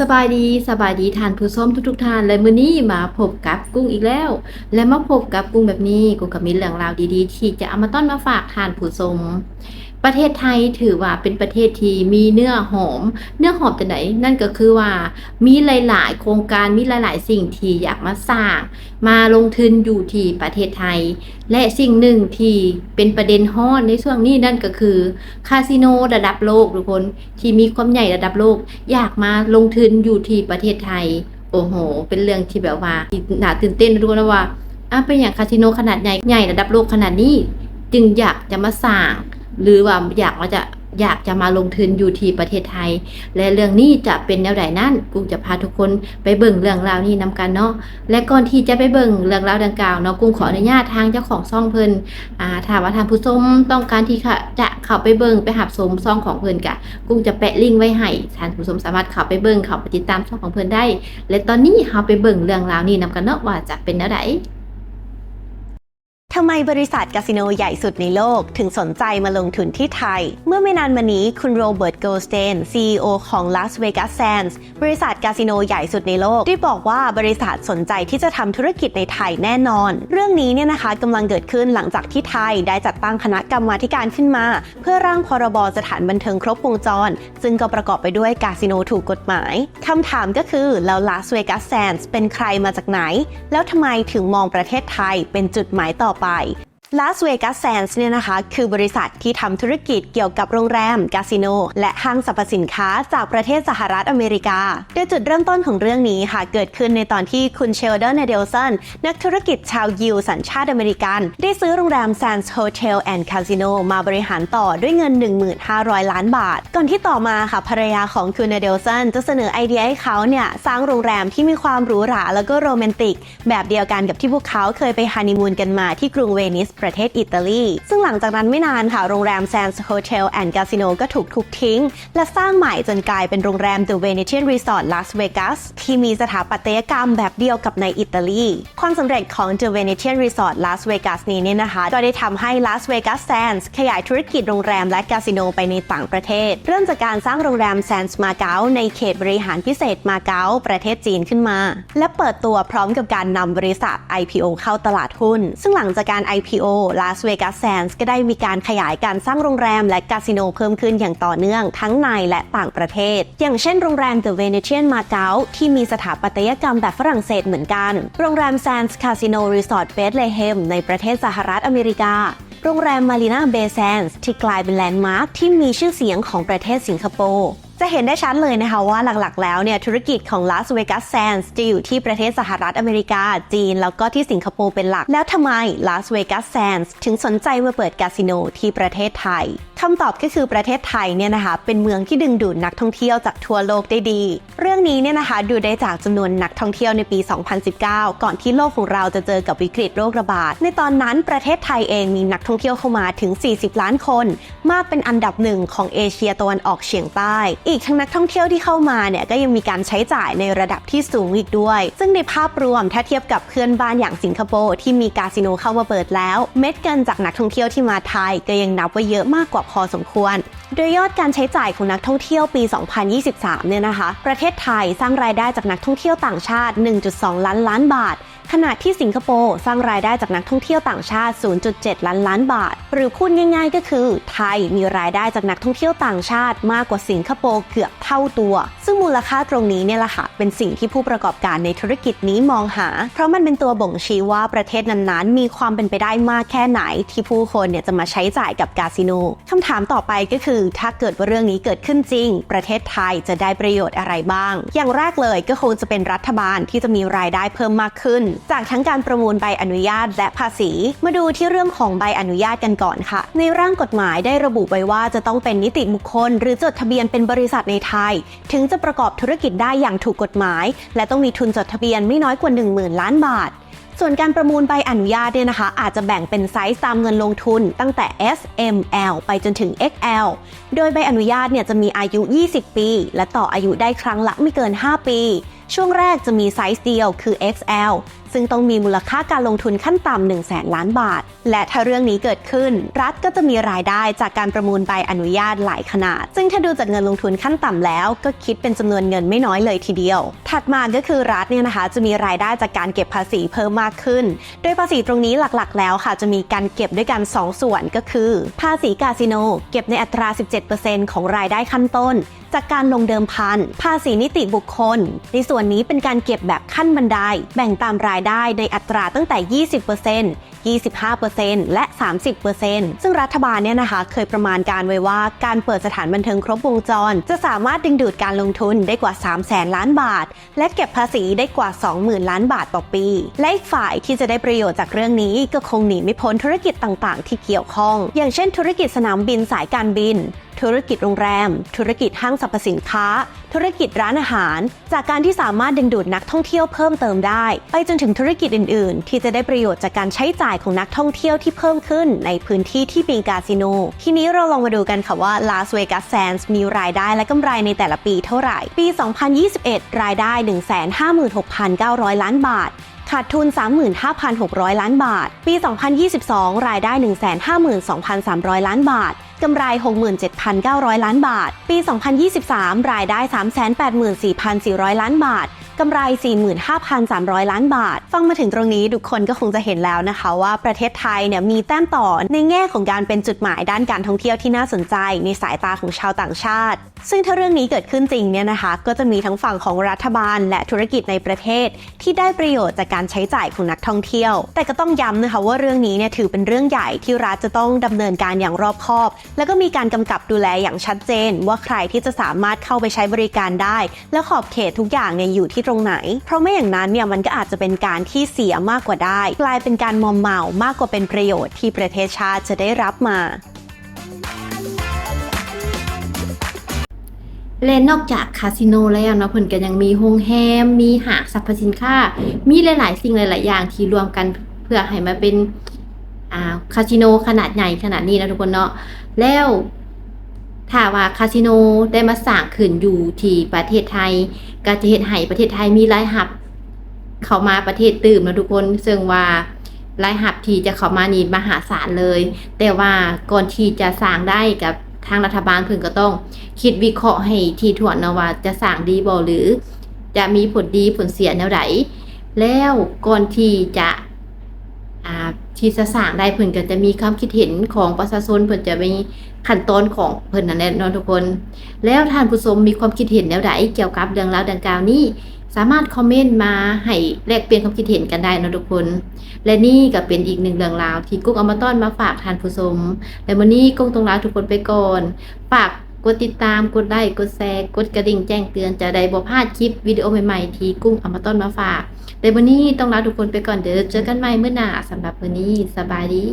สบายดีสบายดีทานผู้ส้มทุกๆทท่านและมื้อนี้มาพบกับกุ้งอีกแล้ว และมาพบกับกุ้งแบบนี้กุ้งก็มีเรื่องราวดีๆ ที่จะเอามาต้อนมาฝากทานผู้ชมประเทศไทยถือว่าเป็นประเทศที่มีเนื้อหอม เนื้อหอมแต่ไหน นั่นก็คือว่ามีหลาย ๆ โครงการมีหลาย ๆ สิ่งที่อยากมาสร้าง มาลงทุนอยู่ที่ประเทศไทย และสิ่งหนึ่งที่เป็นประเด็นฮอตในช่วงนี้นั่นก็คือคาสิโนระดับโลกทุกคนที่มีความใหญ่ระดับโลก อยากมาลงทุนอยู่ที่ประเทศไทย โอ้โห เป็นเรื่องที่แบบว่าหนาตื่นเต้นนะทุกคนนะว่าอะเป็นอย่างคาสิโนขนาดใหญ่ใหญ่ระดับโลกขนาดนี้ จึงอยากจะมาสร้าง หรือว่าอยากว่าจะอยากจะมาลงทุนอยู่ที่ประเทศไทย และเรื่องนี้จะเป็นแนวใดนั้นกูจะพาทุกคนไปเบิ่งเรื่องราวนี้นำกันเนาะและก่อนที่จะไปเบิ่งเรื่องราวดังกล่าวเนาะกุ้งขออนุญาตทางเจ้าของซ่องเพิ่นอ่าถ้าว่าทางผู้ชมต้องการที่จะเข้าไปเบิ่งไปหับชมซ่องของเพิ่นกะกุ้งจะแปะลิงก์ไว้ให้ท่านผู้ชมสามารถเข้าไปเบิ่งเข้าไปติดตามช่องของเพิ่นได้ และตอนนี้เราไปเบิ่งเรื่องราวนี้นำกันเนาะว่าจะเป็นแนวใด ทำไมบริษัทคาสิโนใหญ่สุดในโลก ถึงสนใจมาลงทุนที่ไทย เมื่อไม่นานมานี้คุณโรเบิร์ตโกลสเตน CEO ของ Las Vegas Sands บริษัทคาสิโนใหญ่สุดในโลก ได้บอกว่าบริษัทสนใจที่จะทำธุรกิจในไทยแน่นอน เรื่องนี้เนี่ยนะคะกำลังเกิดขึ้นหลังจากที่ไทยได้จัดตั้งคณะกรรมาการขึ้นมา เพื่อร่างพรบสถานบันเทิงครบวงจร ซึ่งก็ประกอบไปด้วยคาสิโนถูกกฎหมายคำถามก็คือแล้ว Las Vegas Sands เป็นใครมาจากไหน แล้วทำไมถึงมองประเทศไทยเป็นจุดหมายต่อไปไป Las Vegas Sands เนี่ยนะคะ คือบริษัทที่ทำธุรกิจเกี่ยวกับโรงแรม คาสิโน และห้างสรรพสินค้าจากประเทศสหรัฐอเมริกา โดยจุดเริ่มต้นของเรื่องนี้ค่ะ เกิดขึ้นในตอนที่คุณเชลเดอร์เนเดลสันนักธุรกิจชาวยิวสัญชาติอเมริกัน ได้ซื้อโรงแรม Sands Hotel and Casino มาบริหารต่อด้วยเงิน 1,500 ล้านบาท ก่อนที่ต่อมาค่ะภรรยาของคุณเนเดลสันจะเสนอไอเดียให้เขาเนี่ยสร้างโรงแรมที่มีความหรูหราแล้วก็โรแมนติก แบบเดียวกันกับที่พวกเขาเคยไปฮันนีมูนกันมาที่กรุงเวนิสประเทศอิตาลี ซึ่งหลังจากนั้นไม่นานค่ะ โรงแรม Sands Hotel and Casino ก็ถูกทุบทิ้ง และสร้างใหม่จนกลายเป็นโรงแรม The Venetian Resort Las Vegas ที่มีสถาปัตยกรรมแบบเดียวกับในอิตาลี ความสำเร็จของ The Venetian Resort Las Vegas นี้เนี่ยนะคะ ก็ได้ทำให้ Las Vegas Sands ขยายธุรกิจโรงแรมและคาสิโนไปในต่างประเทศ เริ่มจากการสร้างโรงแรม Sands มาเก๊าในเขตบริหารพิเศษมาเก๊าประเทศจีนขึ้นมา และเปิดตัวพร้อมกับการนำบริษัท IPO เข้าตลาดหุ้น ซึ่งหลังจากการ IPO Las Vegas Sands ก็ได้มีการขยายการสร้างโรงแรมและคาสิโนเพิ่มขึ้นอย่างต่อเนื่องทั้งในและต่างประเทศ อย่างเช่นโรงแรม The Venetian Macau ที่มีสถาปัตยกรรมแบบฝรั่งเศสเหมือนกัน โรงแรม Sands Casino Resort Bethlehem ในประเทศสหรัฐอเมริกาโรงแรม Marina Bay Sands ที่กลายเป็นแลนด์มาร์คที่มีชื่อเสียงของประเทศสิงคโปร์ จะเห็นได้ชัดเลยนะคะว่าหลักๆ แล้วเนี่ยธุรกิจของ Las Vegas Sands จะอยู่ที่ประเทศสหรัฐอเมริกา จีน แล้วก็ที่สิงคโปร์เป็นหลัก แล้วทำไม Las Vegas Sands ถึงสนใจมาเปิดคาสิโนที่ประเทศไทยคำตอบก็คือประเทศไทยเนี่ยนะคะเป็นเมืองที่ดึงดูดนักท่องเที่ยวจากทั่วโลกได้ดี เรื่องนี้เนี่ยนะคะดูได้จากจำนวนนักท่องเที่ยวในปี 2019 ก่อนที่โลกของเราจะเจอกับวิกฤตโรคระบาด ในตอนนั้นประเทศไทยเองมีนักท่องเที่ยวเข้ามาถึง 40 ล้านคน มากเป็นอันดับหนึ่งของเอเชียตะวันออกเฉียงใต้อีกทั้งนักท่องเที่ยวที่เข้ามาเนี่ยก็ยังมีการใช้จ่ายในระดับที่สูงอีกด้วย ซึ่งในภาพรวมถ้าเทียบกับเพื่อนบ้านอย่างสิงคโปร์ที่มีคาสิโนเข้ามาเปิดแล้ว เม็ดเงินจากนักท่องเที่ยวที่มาไทยก็ยังนับว่าเยอะมากกว่าพอสมควร โดยยอดการใช้จ่ายของนักท่องเที่ยวปี 2023 เนี่ยนะคะ ประเทศไทยสร้างรายได้จากนักท่องเที่ยวต่างชาติ 1.2 ล้านล้านบาท ขณะที่สิงคโปร์สร้างรายได้จากนักท่องเที่ยวต่างชาติ 0.7 ล้านล้านบาท หรือพูดง่ายๆ ก็คือ ไทยมีรายได้จากนักท่องเที่ยวต่างชาติมากกว่าสิงคโปร์เกือบเท่าตัว ซึ่งมูลค่าตรงนี้เนี่ยแหละค่ะเป็นสิ่งที่ผู้ประกอบการในธุรกิจนี้มองหา เพราะมันเป็นตัวบ่งชี้ว่าประเทศนั้นๆ มีความเป็นไปได้มากแค่ไหน ที่ผู้คนเนี่ยจะมาใช้จ่ายกับคาสิโนคำถามต่อไปก็คือ ถ้าเกิดว่าเรื่องนี้เกิดขึ้นจริง ประเทศไทยจะได้ประโยชน์อะไรบ้าง อย่างแรกเลยก็คงจะเป็นรัฐบาลที่จะมีรายได้เพิ่มมากขึ้นจากทั้งการประมูลใบอนุญาตและภาษี มาดูที่เรื่องของใบอนุญาตกันก่อนค่ะ ในร่างกฎหมายได้ระบุไว้ว่าจะต้องเป็นนิติบุคคล หรือจดทะเบียนเป็นบริษัทในไทย ถึงจะประกอบธุรกิจได้อย่างถูกกฎหมาย และต้องมีทุนจดทะเบียนไม่น้อยกว่า 10,000 ล้านบาทส่วนการประมูลใบอนุญาตเนี่ยนะคะ อาจจะแบ่งเป็นไซส์ตามเงินลงทุนตั้งแต่ S M L ไปจนถึง XL โดยใบอนุญาตเนี่ยจะมีอายุ 20 ปี และต่ออายุได้ครั้งละไม่เกิน 5 ปี ช่วงแรกจะมีไซส์เดียวคือ XL ซึ่งต้องมีมูลค่าการลงทุนขั้นต่ำ1 0 0 0 0แสนล้านบาท และถ้าเรื่องนี้เกิดขึ้น รัฐก็จะมีรายได้จากการประมูลใบอนุญาตหลายขนาด ซึ่งถ้าดูจากเงินลงทุนขั้นต่ำแล้ว ก็คิดเป็นจำนวนเงินไม่น้อยเลยทีเดียว ถัดมาก็คือรัฐเนี่ยนะคะ จะมีรายได้จากการเก็บภาษีเพิ่มมากขึ้น โดยภาษีตรงนี้หลักๆ แล้วค่ะ จะมีการเก็บด้วยกัน 2 ส่วนก็คือ ภาษีคาสิโน เก็บในอัตรา 17%ของรายได้ขั้นต้น จากการลงเดิมพัน ภาษีนิติบุคคล ในส่วนนี้เป็นการเก็บแบบขั้นบันได แบ่งตามรายได้ในอัตราตั้งแต่ 20% 25%และ 30%ซึ่งรัฐบาลเนี่ยนะคะ เคยประมาณการไว้ว่าการเปิดสถานบันเทิงครบวงจร จะสามารถดึงดูดการลงทุนได้กว่า 3 0 0แสนล้านบาท และเก็บภาษีได้กว่า 20,000 ล้านบาทต่อปี และอีกฝ่ายที่จะได้ประโยชน์จากเรื่องนี้ก็คงหนีไม่พ้นธุรกิจต่างๆ ที่เกี่ยวข้อง อย่างเช่น ธุรกิจสนามบินสายการบิน ธุรกิจโรงแรม ธุรกิจห้างสรรพสินค้า ธุรกิจร้านอาหาร จากการที่สามารถดึงดูดนักท่องเที่ยวเพิ่มเติมได้ ไปจนถึงธุรกิจอื่น ๆ ที่จะได้ประโยชน์จากการใช้จ่ายของนักท่องเที่ยวที่เพิ่มขึ้นในพื้นที่ที่มีคาสิโน ทีนี้เราลองมาดูกันค่ะว่า Las Vegas Sands มีรายได้และกำไรในแต่ละปีเท่าไหร่ ปี 2021 รายได้ 156,900 ล้านบาทขาดทุน 35,600 ล้านบาท ปี 2022 รายได้ 152,300 ล้านบาท กำไร 67,900 ล้านบาท ปี 2023 รายได้ 384,400 ล้านบาท กำไร 45,300 ล้านบาท ฟังมาถึงตรงนี้ทุกคนก็คงจะเห็นแล้วนะคะ ว่าประเทศไทยเนี่ยมีแต้มต่อในแง่ของการเป็นจุดหมายด้านการท่องเที่ยวที่น่าสนใจ ในสายตาของชาวต่างชาติ ซึ่งถ้าเรื่องนี้เกิดขึ้นจริงเนี่ยนะคะ ก็จะมีทั้งฝั่งของรัฐบาล และธุรกิจในประเทศ ที่ได้ประโยชน์จากการใช้จ่ายของนักท่องเที่ยว แต่ก็ต้องย้ำนะคะว่าเรื่องนี้เนี่ยถือเป็นเรื่องใหญ่ที่รัฐจะต้องดำเนินการอย่างรอบคอบ แล้วก็มีการกำกับดูแลอย่างชัดเจน ว่าใครที่จะสามารถเข้าไปใช้บริการได้ และขอบเขตทุกอย่างเนี่ยอยู่ที่ตรงไหน เพราะไม่อย่างนั้นเนี่ยมันก็อาจจะเป็นการที่เสียมากกว่าได้ กลายเป็นการมอมเมามากกว่าเป็นประโยชน์ที่ประเทศชาติจะได้รับมาและนอกจากคาสิโนแล้วเนาะเพิ่นก็ยังมีโรงแรมมีห้างสรรพสินค้า มีหลาย ๆ สิ่งหลาย ๆ อย่างที่รวมกันเพื่อให้มาเป็นอ่าคาสิโนขนาดใหญ่ขนาดนี้นะทุกคนเนาะแล้ว ถ้าว่าคาสิโนได้มาสร้างขึ้นอยู่ที่ประเทศไทย ก็จะเฮ็ดให้ประเทศไทยมีรายรับ เข้ามาประเทศตื่มนะทุกคนซึ่งว่ารายรับที่จะเข้ามานี่มหาศาลเลย แต่ว่าก่อนที่จะสร้างได้กับทางรัฐบาลเพิ่นก็ต้อง คิดวิเคราะห์ให้ทีถ่วนนะว่าจะสร้างดีบ่หรือ จะมีผลดีผลเสียแนวใดแล้วก่อนที่จะที่จะสร้างได้เพิ่นก็จะมีความคิดเห็นของประชาชนเพิ่นจะมี ขั้นตอนของเพิ่นนั่นแหละเนาะทุกคน แล้วท่านผู้ชมมีความคิดเห็นแนวใดเกี่ยวกับเรื่องราวดังกล่าวนี้ สามารถคอมเมนต์มาให้แลกเปลี่ยนความคิดเห็นกันได้นะทุกคน และนี่ก็เป็นอีกหนึ่งเรื่องราวที่กุ๊กเอามาต้อนมาฝากท่านผู้ชมและวันนี้กุ๊กต้องลาทุกคนไปก่อนฝากกดติดตาม กดไลค์ กดแชร์ กดกระดิ่งแจ้งเตือนจะได้บ่พลาดคลิปวิดีโอใหม่ๆ ที่กุ้งเอามาต้อนมาฝาก แต่วันนี้ต้องลาทุกคนไปก่อน เดี๋ยวเจอกันใหม่เมื่อหน้าสำหรับวันนี้สบายดี